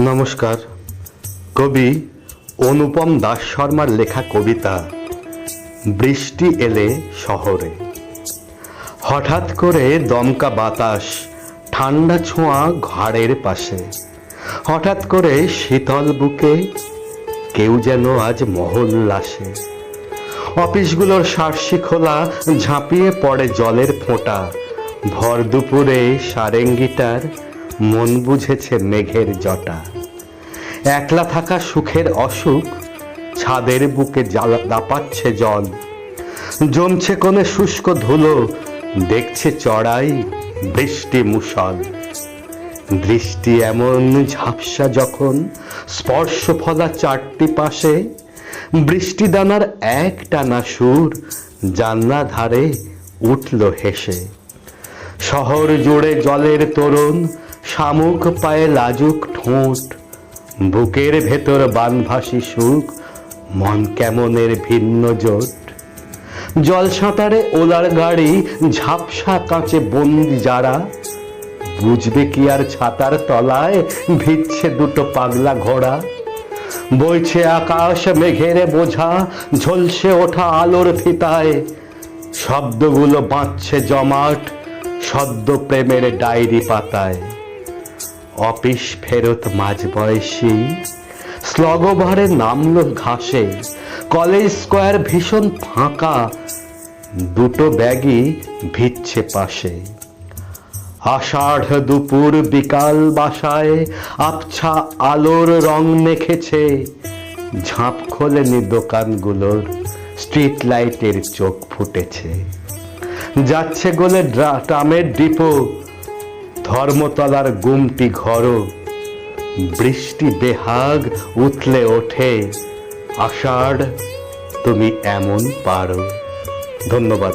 নমস্কার। কবি অনুপম দাস শর্মার লেখা কবিতা, বৃষ্টি এলে শহরে। হঠাৎ করে দমকা বাতাস, ঠান্ডা ছোঁয়া ঘাড়ের পাশে। হঠাৎ করে শীতল বুকে কেউ যেন আজ মহল্লাসে অফিসগুলোর সার্সি খোলা, ঝাঁপিয়ে পড়ে জলের ফোঁটা। ভর দুপুরে সারেঙ্গিটার মন বুঝেছে মেঘের জটা। একলা থাকা সুখের অসুখ, ছাদের বুকে জ্বালা দাপাচ্ছে জল। জমছে কোণে শুষ্ক ধুলো, দেখছে চড়াই বৃষ্টি মুসল দৃষ্টি এমন ঝাপসা যখন স্পর্শ ফলা চারটি পাশে বৃষ্টি দানার এক টানা সুর জানলা ধারে উঠল হেসে। শহর জুড়ে জলের তরুণ শামুক পায়ে লাজুক ঠোঁট, বুকের ভেতর বানভাসি সুখ, মন কেমনের ভিন্ন জোট। জল সাঁতারে ওলার গাড়ি, ঝাপসা কাঁচে বন্দি যারা, বুঝবে কি আর ছাতার তলায় ভিচ্ছে দুটো পাগলা ঘোড়া। বইছে আকাশ মেঘের বোঝা, ঝলসে ওঠা আলোর ফিতায়, শব্দগুলো বাঁচছে জমাট, সদ্য প্রেমের ডায়েরি পাতায়। অফিস ফেরত মাঝ বয়সী। স্লগভারে নামলো ঘাসে। কলেজ স্কোয়ার ভীষণ ফাঁকা। দুটো ব্যাগই ভিচ্ছে পাশে। আষাঢ় দুপুর বিকাল বাসায় আবছা আলোর রং মেখেছে। ঝাঁপ খোলেনি দোকানগুলোর, স্ট্রিট লাইটের চোখ ফুটেছে। যাচ্ছে গোলে ট্রামের ডিপো। ধর্মতলার গুমটি ঘর বৃষ্টি বেহাগ উতলে ওঠে। আষাঢ় তুমি এমন পারো। ধন্যবাদ।